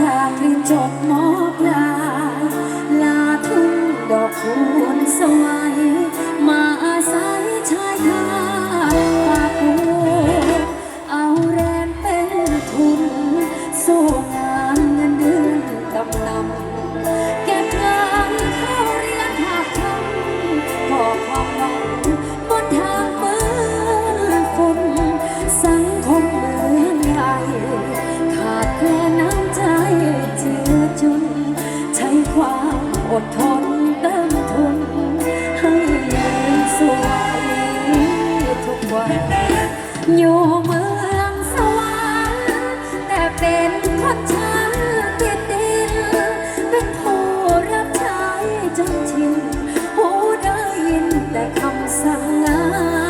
จากที่จบมอปลายลาทุ่งดอกคูนสวรรค์ อดทนเติมทุนให้ยืนสวยทุกวันอยู่เมืองสวรรค์แต่เป็นคนชั้นเกียรติเป็นผู้รับใช้จนชินหูได้ยินแต่คำสั่งงาน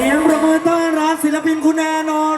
เสียงประมือต้อนรับศิลปินคุณแอนอร